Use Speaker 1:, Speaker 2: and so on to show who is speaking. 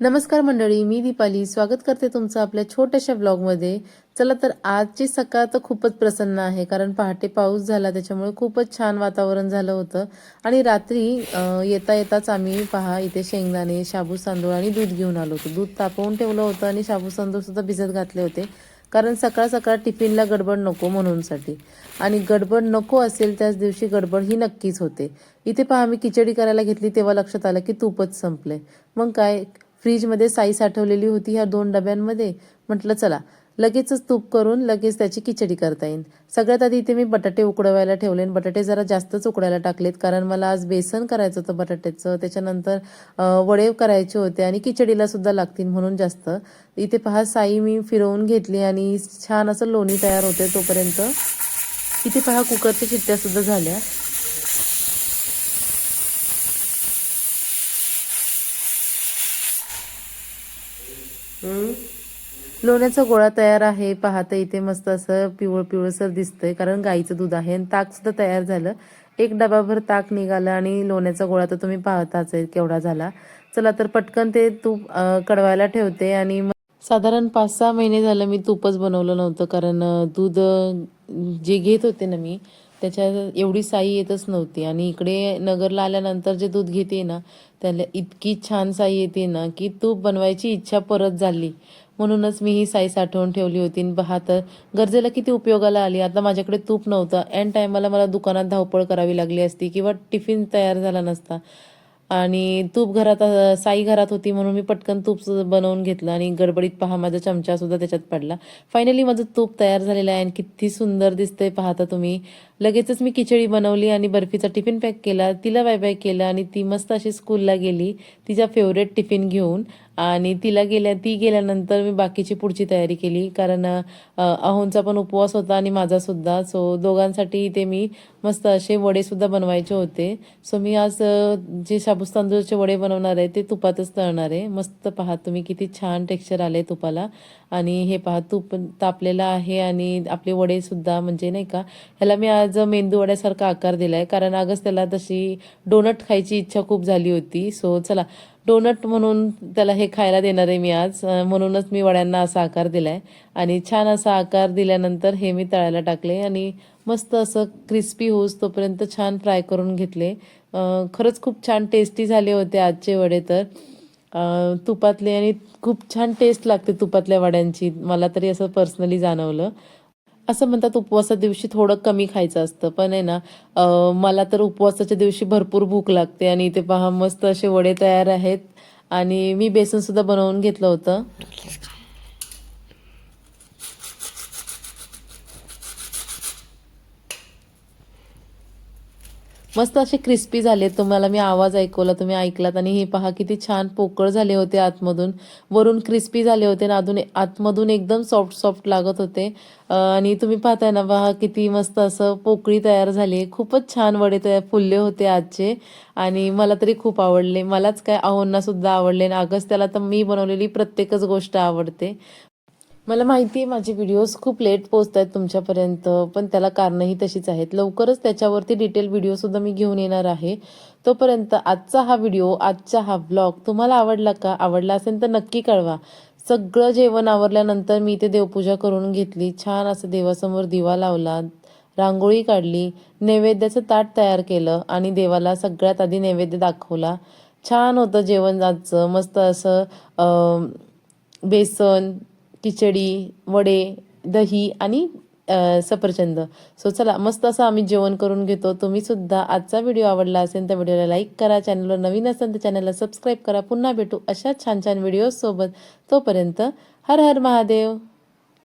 Speaker 1: नमस्कार मंडळी मी दीपाली. स्वागत करते तुमचं आपल्या छोट्याशा ब्लॉगमध्ये. चला तर आजची सकाळ तर खूपच प्रसन्न आहे कारण पहाटे पाऊस झाला त्याच्यामुळे खूपच छान वातावरण झालं होतं. आणि रात्री येता येताच आम्ही पहा इथे शेंगदाणे शाबू तांदूळ आणि दूध घेऊन आलो होतो. दूध तापवून ठेवलं होतं आणि शाबू तांदूळसुद्धा भिजत घातले होते. कारण सकाळ सकाळ टिफिनला गडबड नको म्हणूनसाठी. आणि गडबड नको असेल त्याच दिवशी गडबड ही नक्कीच होते. इथे पहा मी खिचडी करायला घेतली तेव्हा लक्षात आलं की तूपच संपलंय. मग काय फ्रीजमध्ये साई साठवलेली होती ह्या दोन डब्यांमध्ये. म्हटलं चला लगेचच तूप करून लगेच त्याची खिचडी करता येईल. सगळ्यात आधी इथे मी बटाटे उकडवायला ठेवले बटाटे जरा जास्तच उकडायला टाकलेत कारण मला आज बेसन करायचं होतं बटाट्याचं. त्याच्यानंतर वडे करायचे होते आणि खिचडीला सुद्धा लागतील म्हणून जास्त. इथे पहा साई मी फिरवून घेतली आणि छान असं लोणी तयार होते तोपर्यंत. इथे पहा कुकरच्या शिट्ट्या सुद्धा झाल्या. लोण्याचा गोळा तयार आहे पाहता इथे मस्त असं पिवळ पिवळसर दिसतंय कारण गाईचं दूध आहे आणि ताक सुद्धा तयार झालं. एक डबाभर ताक निघालं आणि लोण्याचा गोळा तर तुम्ही पाहताच आहे केवढा झाला. चला तर पटकन ते तूप कडवायला ठेवते आणि मग साधारण पाच सहा महिने झालं मी तूपच बनवलं नव्हतं कारण दूध जे घेत होते ना मी त्याच्या एवढी साई येतच नव्हती. आणि इकडे नगरला आल्यानंतर जे दूध घेते ना त्याला इतकी छान साई येते ना की तूप बनवायची इच्छा परत झाली. म्हणूनच मी ही साई साठवून ठेवली होती. आणि पहा तर गरजेला किती उपयोगाला आली. आता माझ्याकडे तूप नव्हतं. एन टायमाला मला दुकानात धावपळ करावी लागली असती किंवा टिफिन तयार झाला नसता. आणि तूप घरात साई घरात होती म्हणून मी पटकन तूप बनवून घेतलं आणि गडबडीत पहा माझा चमचासुद्धा त्याच्यात पडला. फायनली माझं तूप तयार झालेलं आहे आणि किती सुंदर दिसतंय पाहता तुम्ही. लगेचच मी खिचडी बनवली आणि बर्फीचा टिफिन पॅक केला तिला बाय बाय केलं आणि ती मस्त अशी स्कूलला गेली तिचा फेवरेट टिफिन घेऊन. आणि तिला गेल्या ती गेल्यानंतर मी बाकीची पुढची तयारी केली कारण अहोंचा पण उपवास होता आणि माझासुद्धा सो दोघांसाठी इथे मी मस्त असे वडेसुद्धा बनवायचे होते. सो मी आज जे शाबूस तांदूळचे वडे बनवणार आहे ते तुपातच तळणार आहे. मस्त पहा तुम्ही किती छान टेक्स्चर आले तुपाला. आणि हे पहा तूप तापलेलं आहे आणि आपले वडेसुद्धा म्हणजे नाही का ह्याला मी आज मेंदू मेंदूवड्यासारखा आकार दिला आहे कारण अगच त्याला तशी डोनट खायची इच्छा खूप झाली होती. सो चला डोनट म्हणून त्याला हे खायला देणार आहे मी आज. म्हणूनच मी वड्यांना असा आकार दिलाय. आणि छान असा आकार दिल्यानंतर हे मी तळायला टाकले. आणि मस्त असं क्रिस्पी होऊस तोपर्यंत छान फ्राय करून घेतले. खरंच खूप छान टेस्टी झाले होते आजचे वडे तर. तुपातले आणि खूप छान टेस्ट लागते तुपातल्या वड्यांची. मला तरी असं पर्सनली जाणवलं. असं म्हणतात उपवासाच्या दिवशी थोडं कमी खायचं असतं. पण आहे ना मला तर उपवासाच्या दिवशी भरपूर भूक लागते आणि इथे पहा मस्त असे वडे तयार आहेत. आणि मी बेसन सुद्धा बनवून घेतलं होतं. मस्त असे क्रिस्पी झाले तुम्हाला मी आवाज ऐकवला तुम्ही ऐकलात आणि हे पहा किती छान पोकळ झाले होते आतमधून. वरून क्रिस्पी झाले होते आणि अजून आतमधून एकदम सॉफ्ट सॉफ्ट लागत होते. आणि तुम्ही पाहताय ना पहा किती मस्त असं पोकळी तयार झाली. खूपच छान वडे तयार फुलले होते आजचे. आणि मला तरी खूप आवडले. मलाच काय आहोंना सुद्धा आवडले आणि अगस त्याला तर मी बनवलेली प्रत्येकच गोष्ट आवडते. मला माहिती आहे माझे व्हिडिओज खूप लेट पोहोचत आहेत तुमच्यापर्यंत पण त्याला कारणंही तशीच आहेत. लवकरच त्याच्यावरती डिटेल व्हिडिओसुद्धा मी घेऊन येणार आहे. तोपर्यंत आजचा हा व्हिडिओ आजचा हा ब्लॉग तुम्हाला आवडला का? आवडला असेल तर नक्की कळवा. सगळं जेवण आवरल्यानंतर मी इथे देवपूजा करून घेतली. छान असं देवासमोर दिवा लावला रांगोळी काढली नैवेद्याचं ताट तयार केलं आणि देवाला सगळ्यात आधी नैवेद्य दाखवला. छान होतं जेवण आजचं. मस्त असं बेसन खिचडी वडे दही आणि सफरचंद. सो चला मस्त असं आम्ही जेवण करून घेतो. तुम्ही सुद्धा आजचा व्हिडिओ आवडला असेल तर व्हिडिओला लाईक करा. चॅनलवर नवीन असेल तर चॅनलला सबस्क्राईब करा. पुन्हा भेटू अशा छान छान व्हिडिओज सोबत. तोपर्यंत हर हर महादेव.